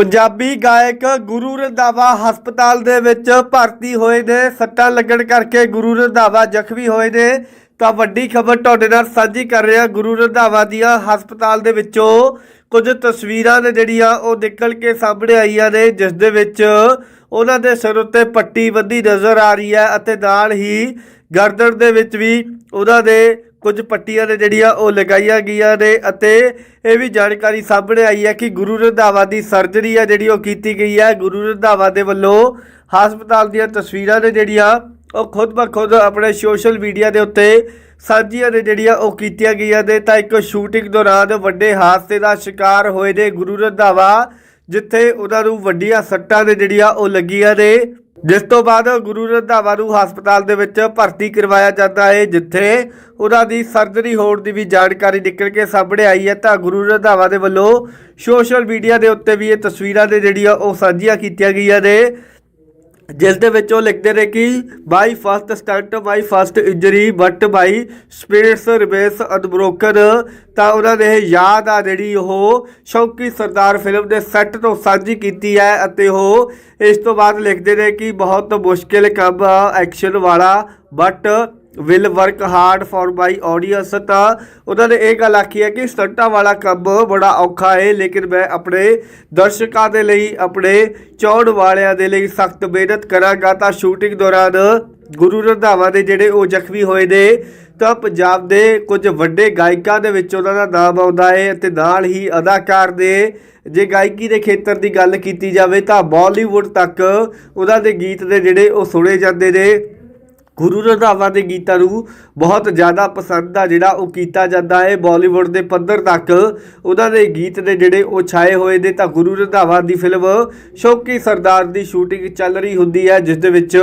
ਪੰਜਾਬੀ ਗਾਇਕ ਗੁਰੂ ਰੰਧਾਵਾ ਹਸਪਤਾਲ ਦੇ ਵਿੱਚ ਭਰਤੀ ਹੋਏ ਨੇ। ਸੱਟਾਂ ਲੱਗਣ ਕਰਕੇ ਗੁਰੂ ਰੰਧਾਵਾ ਜ਼ਖਮੀ ਹੋਏ ਨੇ। ਤਾਂ ਵੱਡੀ ਖਬਰ ਤੁਹਾਡੇ ਨਾਲ ਸਾਂਝੀ ਕਰ ਰਿਹਾ ਗੁਰੂ ਰੰਧਾਵਾ ਦੀਆਂ ਹਸਪਤਾਲ ਦੇ ਵਿੱਚੋਂ ਕੁਝ ਤਸਵੀਰਾਂ ਨੇ ਜਿਹੜੀਆਂ ਉਹ ਨਿਕਲ ਕੇ ਸਾਹਮਣੇ ਆਈਆਂ ਨੇ, ਜਿਸ ਦੇ ਵਿੱਚ ਉਹਨਾਂ ਦੇ ਸਿਰ ਉੱਤੇ ਪੱਟੀ ਬੰਦੀ ਨਜ਼ਰ ਆ ਰਹੀ ਹੈ ਅਤੇ ਨਾਲ ਹੀ ਗਰਦਨ ਦੇ ਵਿੱਚ ਵੀ ਉਹਨਾਂ ਦੇ ਕੁਝ ਪੱਟੀਆਂ ਨੇ ਜਿਹੜੀਆਂ ਉਹ ਲਗਾਈਆਂ ਗਈਆਂ ਨੇ ਅਤੇ ਇਹ ਵੀ ਜਾਣਕਾਰੀ ਸਾਹਮਣੇ ਆਈ ਹੈ ਕਿ ਗੁਰੂ ਰੰਧਾਵਾ ਦੀ ਸਰਜਰੀ ਆ ਜਿਹੜੀ ਉਹ ਕੀਤੀ ਗਈ ਹੈ। ਗੁਰੂ ਰੰਧਾਵਾ ਦੇ ਵੱਲੋਂ ਹਸਪਤਾਲ ਦੀਆਂ ਤਸਵੀਰਾਂ ਨੇ ਜਿਹੜੀਆਂ ਉਹ ਖੁਦ ਬ ਖੁਦ ਆਪਣੇ ਸੋਸ਼ਲ ਮੀਡੀਆ ਦੇ ਉੱਤੇ ਸਾਂਝੀਆਂ ਨੇ ਜਿਹੜੀਆਂ ਉਹ ਕੀਤੀਆਂ ਗਈਆਂ ਨੇ। ਤਾਂ ਇੱਕ ਸ਼ੂਟਿੰਗ ਦੌਰਾਨ ਵੱਡੇ ਹਾਦਸੇ ਦਾ ਸ਼ਿਕਾਰ ਹੋਏ ਨੇ ਗੁਰੂ ਰੰਧਾਵਾ ਜਿੱਥੇ ਉਹਨਾਂ ਨੂੰ ਵੱਡੀਆਂ ਸੱਟਾਂ ਨੇ ਜਿਹੜੀਆਂ ਉਹ ਲੱਗੀਆਂ ਨੇ। ਜਿਸ ਤੋਂ ਬਾਅਦ ਗੁਰੂ ਰੰਧਾਵਾ ਨੂੰ ਹਸਪਤਾਲ ਦੇ ਵਿੱਚ ਭਰਤੀ ਕਰਵਾਇਆ ਜਾਂਦਾ ਹੈ, ਜਿੱਥੇ ਉਹਨਾਂ ਦੀ ਸਰਜਰੀ ਹੋਣ ਦੀ ਵੀ ਜਾਣਕਾਰੀ ਨਿਕਲ ਕੇ ਸਾਹਮਣੇ ਆਈ ਹੈ ਤਾਂ ਗੁਰੂ ਰੰਧਾਵਾ ਦੇ ਵੱਲੋਂ ਸੋਸ਼ਲ ਮੀਡੀਆ ਦੇ ਉੱਤੇ ਵੀ ਇਹ ਤਸਵੀਰਾਂ ਦੇ ਜਿਹੜੀਆਂ ਉਹ ਸਾਂਝੀਆਂ ਕੀਤੀਆਂ ਗਈਆਂ ਨੇ। ਜਿਸ ਦੇ ਵਿੱਚ ਉਹ ਲਿਖਦੇ ਨੇ ਕਿ by first stunt by first injury but by spirits ਰਿਬੇਸ unbroken ਤਾਂ ਉਹਨਾਂ ਨੇ ਯਾਦ ਆ ਜਿਹੜੀ ਉਹ ਸ਼ੌਕੀ ਸਰਦਾਰ ਫਿਲਮ ਦੇ ਸੈੱਟ ਤੋਂ ਸਾਂਝੀ ਕੀਤੀ ਹੈ ਅਤੇ ਉਹ ਇਸ ਤੋਂ ਬਾਅਦ ਲਿਖਦੇ ਨੇ ਕਿ ਬਹੁਤ ਮੁਸ਼ਕਿਲ ਕੰਮ ਐਕਸ਼ਨ ਵਾਲਾ but will work hard for my audience ਤਾਂ ਉਹਨਾਂ ਨੇ ਇਹ ਗੱਲ ਆਖੀ ਹੈ ਕਿ ਸਟੰਟਾਂ ਵਾਲਾ ਕੰਮ ਬੜਾ ਔਖਾ ਹੈ ਲੇਕਿਨ ਮੈਂ ਆਪਣੇ ਦਰਸ਼ਕਾਂ ਦੇ ਲਈ, ਆਪਣੇ ਚੌੜ ਵਾਲਿਆਂ ਦੇ ਲਈ ਸਖਤ ਮਿਹਨਤ ਕਰਾਂਗਾ ਤਾਂ ਸ਼ੂਟਿੰਗ ਦੌਰਾਨ ਗੁਰੂ ਰੰਧਾਵਾ ਦੇ ਜਿਹੜੇ ਉਹ ਜ਼ਖਮੀ ਹੋਏ ਨੇ, ਤਾਂ ਪੰਜਾਬ ਦੇ ਕੁਝ ਵੱਡੇ ਗਾਇਕਾਂ ਦੇ ਵਿੱਚ ਉਹਨਾਂ ਦਾ ਨਾਮ ਆਉਂਦਾ ਹੈ ਅਤੇ ਨਾਲ ਹੀ ਅਦਾਕਾਰ ਦੇ ਜੇ ਗਾਇਕੀ ਦੇ ਖੇਤਰ ਦੀ ਗੱਲ ਕੀਤੀ ਜਾਵੇ ਤਾਂ ਬਾਲੀਵੁੱਡ ਤੱਕ ਉਹਨਾਂ ਦੇ ਗੀਤ ਦੇ ਜਿਹੜੇ ਉਹ ਸੁਣੇ ਜਾਂਦੇ ਨੇ। ਗੁਰੂ ਰੰਧਾਵਾ ਦੇ ਗੀਤਾਂ ਨੂੰ ਬਹੁਤ ਜ਼ਿਆਦਾ ਪਸੰਦ ਆ, ਜਿਹੜਾ ਉਹ ਕੀਤਾ ਜਾਂਦਾ ਹੈ ਬਾਲੀਵੁੱਡ ਦੇ ਪੱਧਰ ਤੱਕ। ਉਹਨਾਂ ਦੇ ਗੀਤ ਨੇ ਜਿਹੜੇ ਉਹ ਛਾਏ ਹੋਏ ਨੇ, ਤਾਂ ਗੁਰੂ ਰੰਧਾਵਾ ਦੀ ਫਿਲਮ ਸ਼ੌਕੀ ਸਰਦਾਰ ਦੀ ਸ਼ੂਟਿੰਗ ਚੱਲ ਰਹੀ ਹੁੰਦੀ ਹੈ, ਜਿਸ ਦੇ ਵਿੱਚ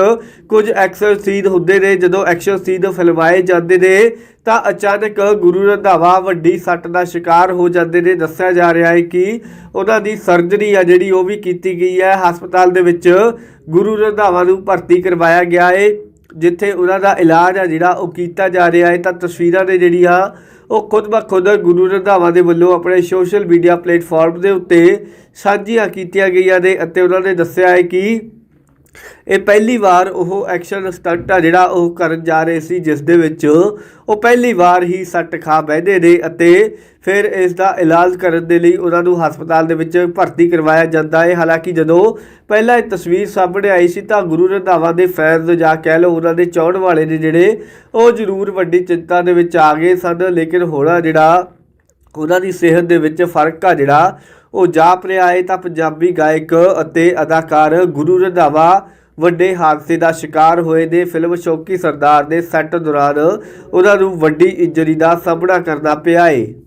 ਕੁਝ ਐਕਸ਼ਨ ਸੀਨ ਹੁੰਦੇ ਨੇ। ਜਦੋਂ ਐਕਸ਼ਨ ਸੀਨ ਫਿਲਮਾਏ ਜਾਂਦੇ ਨੇ, ਤਾਂ ਅਚਾਨਕ ਗੁਰੂ ਰੰਧਾਵਾ ਵੱਡੀ ਸੱਟ ਦਾ ਸ਼ਿਕਾਰ ਹੋ ਜਾਂਦੇ ਨੇ। ਦੱਸਿਆ ਜਾ ਰਿਹਾ ਹੈ ਕਿ ਉਹਨਾਂ ਦੀ ਸਰਜਰੀ ਆ, ਜਿਹੜੀ ਉਹ ਵੀ ਕੀਤੀ ਗਈ ਹੈ। ਹਸਪਤਾਲ ਦੇ ਵਿੱਚ ਗੁਰੂ ਰੰਧਾਵਾ ਨੂੰ ਭਰਤੀ ਕਰਵਾਇਆ ਗਿਆ ਹੈ। ਜਿੱਥੇ ਉਹਨਾਂ ਦਾ ਇਲਾਜ ਆ, ਜਿਹੜਾ ਉਹ ਕੀਤਾ ਜਾ ਰਿਹਾ ਹੈ, ਤਾਂ ਤਸਵੀਰਾਂ ਨੇ ਜਿਹੜੀਆਂ ਉਹ ਖੁਦ ਬਖੁਦ ਗੁਰੂ ਰੰਧਾਵਾ ਦੇ ਵੱਲੋਂ ਆਪਣੇ ਸੋਸ਼ਲ ਮੀਡੀਆ ਪਲੇਟਫਾਰਮ ਦੇ ਉੱਤੇ ਸਾਂਝੀਆਂ ਕੀਤੀਆਂ ਗਈਆਂ ਨੇ ਅਤੇ ਉਹਨਾਂ ਨੇ ਦੱਸਿਆ ਹੈ ਕਿ ਇਹ ਪਹਿਲੀ ਵਾਰ ਉਹ ਐਕਸ਼ਨ ਸਟੰਟ ਆ ਜਿਹੜਾ ਉਹ ਕਰਨ ਜਾ ਰਹੇ ਸੀ, ਜਿਸ ਦੇ ਵਿੱਚ ਉਹ ਪਹਿਲੀ ਵਾਰ ਹੀ ਸੱਟ ਖਾ ਬਹਿਦੇ ਨੇ ਅਤੇ ਫਿਰ ਇਸ ਦਾ ਇਲਾਜ ਕਰਨ ਦੇ ਲਈ ਉਹਨਾਂ ਨੂੰ ਹਸਪਤਾਲ ਦੇ ਵਿੱਚ ਭਰਤੀ ਕਰਵਾਇਆ ਜਾਂਦਾ ਹੈ। ਹਾਲਾਂਕਿ ਜਦੋਂ ਪਹਿਲਾਂ ਇਹ ਤਸਵੀਰ ਸਾਹਮਣੇ ਆਈ ਸੀ ਤਾਂ ਗੁਰੂ ਰੰਧਾਵਾ ਦੇ ਫੈਨਸ ਜਾਂ ਕਹਿ ਲਓ ਉਹਨਾਂ ਦੇ ਚਾਹਣ ਵਾਲੇ ਨੇ ਜਿਹੜੇ ਉਹ ਜ਼ਰੂਰ ਵੱਡੀ ਚਿੰਤਾ ਦੇ ਵਿੱਚ ਆ ਗਏ ਸਨ, ਲੇਕਿਨ ਹੋਣਾ ਜਿਹੜਾ ਉਹਨਾਂ ਦੀ ਸਿਹਤ ਦੇ ਵਿੱਚ ਫ਼ਰਕ ਆ ਜਿਹੜਾ ਉਹ ਜਾਪ ਰਿਹਾ ਹੈ ਤਾਂ ਪੰਜਾਬੀ ਗਾਇਕ ਅਤੇ ਅਦਾਕਾਰ ਗੁਰੂ ਰੰਧਾਵਾ ਵੱਡੇ ਹਾਦਸੇ ਦਾ ਸ਼ਿਕਾਰ ਹੋਏ ਨੇ ਫਿਲਮ ਸ਼ੌਕੀ ਸਰਦਾਰ ਦੇ ਸੈੱਟ ਦੌਰਾਨ ਉਹਨਾਂ ਨੂੰ ਵੱਡੀ ਇੰਜਰੀ ਦਾ ਸਾਹਮਣਾ ਕਰਨਾ ਪਿਆ ਏ।